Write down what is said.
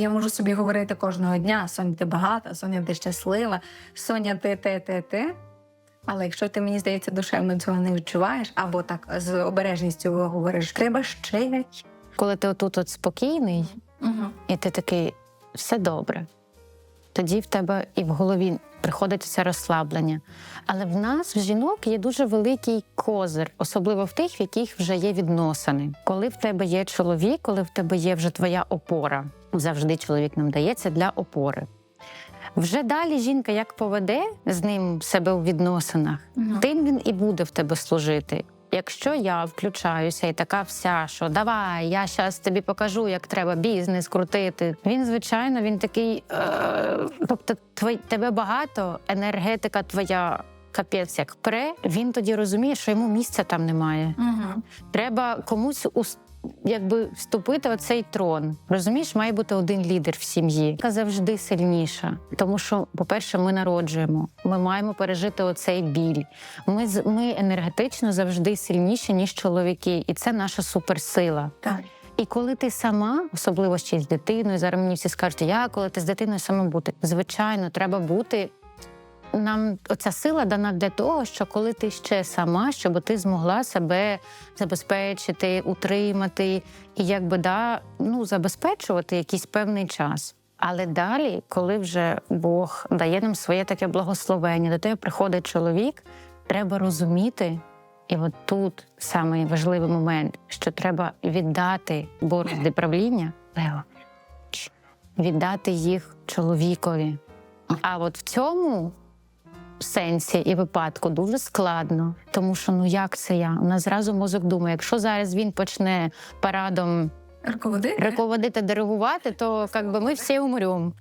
Я можу собі говорити кожного дня: Соня, ти багата, Соня, ти щаслива, Соня, ти, ти, ти, ти. Але якщо ти, мені здається, душевно цього не відчуваєш, або так з обережністю говориш, треба ще. Коли ти отут от спокійний, Угу. і ти такий, все добре. Тоді в тебе і в голові приходить це розслаблення. Але в нас, в жінок, є дуже великий козир, особливо в тих, в яких вже є відносини. Коли в тебе є чоловік, коли в тебе є вже твоя опора, завжди чоловік нам дається для опори. Вже далі жінка як поведе з ним себе у відносинах, Мгм. тим він і буде в тебе служити. Якщо я включаюся і така вся, що давай, я зараз тобі покажу, як треба бізнес крутити. Він, звичайно, він такий. Е- тобто, твой, тебе багато, енергетика твоя капець як пре. Він тоді розуміє, що йому місця там немає. Угу. Треба комусь ус- якби вступити в цей трон. Розумієш, має бути один лідер в сім'ї, яка завжди сильніша. Тому що, по-перше, ми народжуємо, ми маємо пережити оцей біль. Ми, ми енергетично завжди сильніші, ніж чоловіки, і це наша суперсила. Так. І коли ти сама, особливо ще й з дитиною, зараз мені всі скажуть, я коли ти з дитиною сама бути. Звичайно, треба бути. Нам оця сила дана для того, що коли ти ще сама, щоб ти змогла себе забезпечити, утримати і якби да, ну, забезпечувати якийсь певний час. Але далі, коли вже Бог дає нам своє таке благословення, до тебе приходить чоловік, треба розуміти, і от тут самий важливий момент, що треба віддати борозди правління, Лео, віддати їх чоловікові. А от в цьому сенсі і випадку дуже складно, тому що ну як це я? У нас зразу мозок думає, якщо зараз він почне парадом Руководити? руководити, диригувати, то як би ми всі умремо.